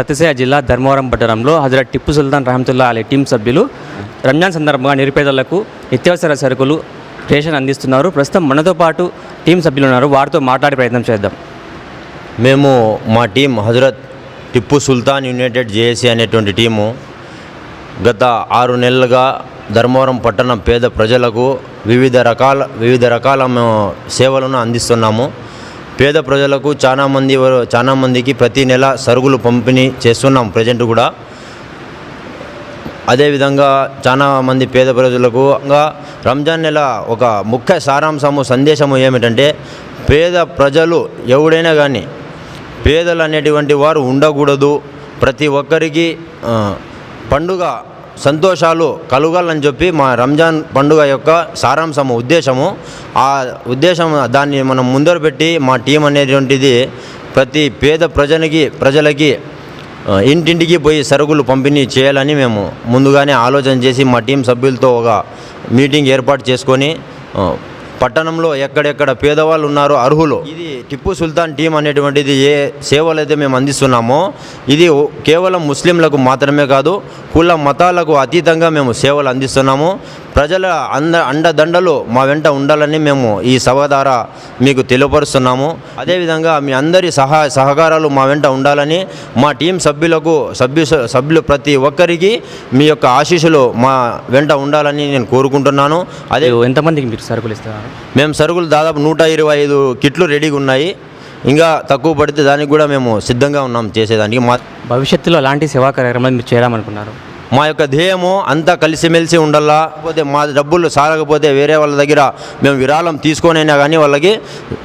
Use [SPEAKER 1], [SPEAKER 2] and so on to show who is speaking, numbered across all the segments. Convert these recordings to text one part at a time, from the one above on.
[SPEAKER 1] సత్యసాయి జిల్లా ధర్మవరం పట్టణంలో హజరత్ టిప్పు సుల్తాన్ రహమతుల్లా అలీ టీం సభ్యులు రంజాన్ సందర్భంగా నిరుపేదలకు నిత్యావసర సరుకులు రేషన్ అందిస్తున్నారు. ప్రస్తుతం మనతో పాటు టీం సభ్యులు ఉన్నారు. వారితో మాట్లాడే ప్రయత్నం చేద్దాం.
[SPEAKER 2] మేము మా team Hazrat Tipu Sultan united JAC అనేటువంటి టీము గత ఆరు నెలలుగా ధర్మవరం పట్టణం పేద ప్రజలకు వివిధ రకాల వివిధ రకాల మేము సేవలను అందిస్తున్నాము. పేద ప్రజలకు చాలామంది చాలామందికి చాలా మందికి ప్రతి నెల సరుకులు పంపిణీ చేస్తున్నాం ప్రజెంట్ కూడా. అదేవిధంగా చాలా మంది పేద ప్రజలకు రంజాన్ నెల ఒక ముఖ్య సారాంశము సందేశము ఏమిటంటే పేద ప్రజలు ఎవడైనా కానీ పేదలు అనేటువంటి వారు ఉండకూడదు. ప్రతి ఒక్కరికి పండుగ సంతోషాలు కలగాలని చెప్పి మా రంజాన్ పండుగ యొక్క సారాంశము ఉద్దేశము. ఆ ఉద్దేశం దాన్ని మనం ముందర పెట్టి మా టీం అనేటువంటిది ప్రతి పేద ప్రజలకి ప్రజలకి ఇంటింటికి పోయి సరుకులు పంపిణీ చేయాలని మేము ముందుగానే ఆలోచన చేసి మా టీం సభ్యులతో ఒక మీటింగ్ ఏర్పాటు చేసుకొని పట్టణంలో ఎక్కడెక్కడ పేదవాళ్ళు ఉన్నారో అర్హులు. ఇది టిప్పు సుల్తాన్ టీం అనేటువంటిది ఏ సేవలు అయితే మేము అందిస్తున్నామో ఇది కేవలం ముస్లింలకు మాత్రమే కాదు కుల మతాలకు అతీతంగా మేము సేవలు అందిస్తున్నాము. ప్రజల అంద అండదండలు మా వెంట ఉండాలని మేము ఈ సభ ద్వారా మీకు తెలియపరుస్తున్నాము. అదేవిధంగా మీ అందరి సహాయ సహకారాలు మా వెంట ఉండాలని మా టీం సభ్యులకు సభ్యు సభ్యులు ప్రతి ఒక్కరికి మీ యొక్క ఆశీస్సులు మా వెంట ఉండాలని నేను కోరుకుంటున్నాను. అదే
[SPEAKER 1] ఎంతమందికి మీరు సరుకులు ఇస్తున్నారు?
[SPEAKER 2] మేము సరుకులు దాదాపు నూట ఇరవై ఐదు కిట్లు రెడీగా ఉన్నాయి. ఇంకా తక్కువ పడితే దానికి కూడా మేము సిద్ధంగా ఉన్నాం చేసేదానికి. మా
[SPEAKER 1] భవిష్యత్తులో అలాంటి సేవా కార్యక్రమాలు మీరు చేయాలనుకున్నారు.
[SPEAKER 2] మా యొక్క ధ్యేయము అంతా కలిసిమెలిసి ఉండాలా పోతే మా డబ్బులు సాగకపోతే వేరే వాళ్ళ దగ్గర మేము విరాళం తీసుకొనైనా కానీ వాళ్ళకి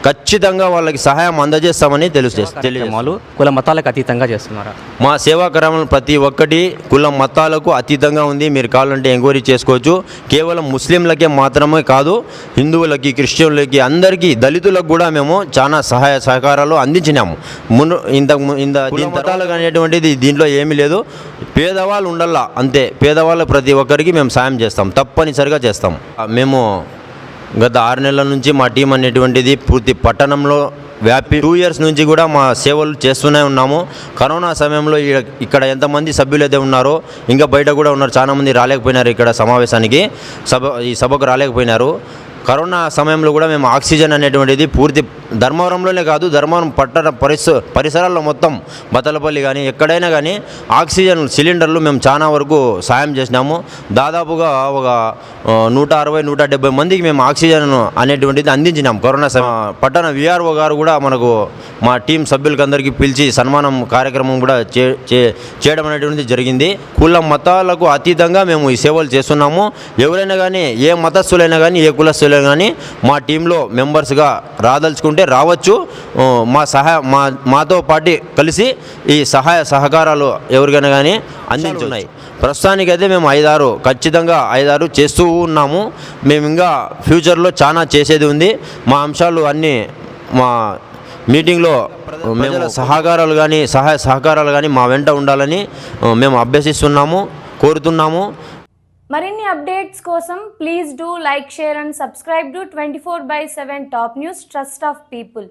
[SPEAKER 2] ఖచ్చితంగా వాళ్ళకి సహాయం అందజేస్తామని తెలుసు తెలియజేస్తాం.
[SPEAKER 1] కార్యక్రమాలు కుల మతాలకు అతీతంగా చేస్తున్నారా?
[SPEAKER 2] మా సేవా కార్యక్రమాలు ప్రతి ఒక్కటి కుల మతాలకు అతీతంగా ఉంది. మీరు కావాలంటే ఎంక్వైరీ చేసుకోవచ్చు. కేవలం ముస్లింలకే మాత్రమే కాదు హిందువులకి క్రిస్టియన్లకి అందరికీ దళితులకు కూడా మేము చాలా సహాయ సహకారాలు అందించినాము. మును ఇంత ఇంత దీని మతాలకు అనేటువంటిది దీంట్లో ఏమీ లేదు. పేదవాళ్ళు ఉండాలా అంతే. పేదవాళ్ళ ప్రతి ఒక్కరికి మేము సాయం చేస్తాం. తప్పనిసరిగా చేస్తాం. మేము గత ఆరు నెలల నుంచి మా టీం అనేటువంటిది పూర్తి పట్టణంలో వ్యాపి టూ ఇయర్స్ నుంచి కూడా మా సేవలు చేస్తూనే ఉన్నాము. కరోనా సమయంలో ఈ- ఇక్కడ ఎంతమంది సభ్యులు అయితే ఉన్నారో ఇంకా బయట కూడా ఉన్నారు చాలామంది రాలేకపోయినారు ఇక్కడ సమావేశానికి. సభ ఈ సభకు రాలేకపోయినారు. కరోనా సమయంలో కూడా మేము ఆక్సిజన్ అనేటువంటిది పూర్తి ధర్మవరంలోనే కాదు ధర్మవరం పట్టణ పరిస పరిసరాల్లో మొత్తం బతలపల్లి కానీ ఎక్కడైనా కానీ ఆక్సిజన్ సిలిండర్లు మేము చాలా వరకు సాయం చేసినాము. దాదాపుగా ఒక నూట అరవై నూట డెబ్బై మందికి మేము ఆక్సిజన్ అనేటువంటిది అందించినాం. కరోనా పట్టణ విఆర్ఓ గారు కూడా మనకు మా టీం సభ్యులకందరికీ పిలిచి సన్మానం కార్యక్రమం కూడా చే చే- చేయడం అనేటువంటిది జరిగింది. కుల మతాలకు అతీతంగా మేము ఈ సేవలు చేస్తున్నాము. ఎవరైనా కానీ ఏ మతస్థులైనా కానీ ఏ కులస్తులైనా కానీ మా టీంలో మెంబర్స్గా రాదలుచుకుంటే రావచ్చు. మా సహాయ మా మాతో పాటు కలిసి ఈ సహాయ సహకారాలు ఎవరికైనా కానీ అందించున్నాయి. ప్రస్తుతానికైతే మేము ఐదారు ఖచ్చితంగా ఐదారు చేస్తూ ఉన్నాము. మేము ఇంకా ఫ్యూచర్లో చాలా చేసేది ఉంది. మా అంశాలు అన్నీ మా మీటింగ్లో మేము సహకారాలు కానీ సహాయ సహకారాలు కానీ మా వెంట ఉండాలని మేము అభ్యసిస్తున్నాము కోరుతున్నాము.
[SPEAKER 3] మరిన్ని అప్డేట్స్ కోసం please do like share and subscribe to twenty four by seven top news trust of people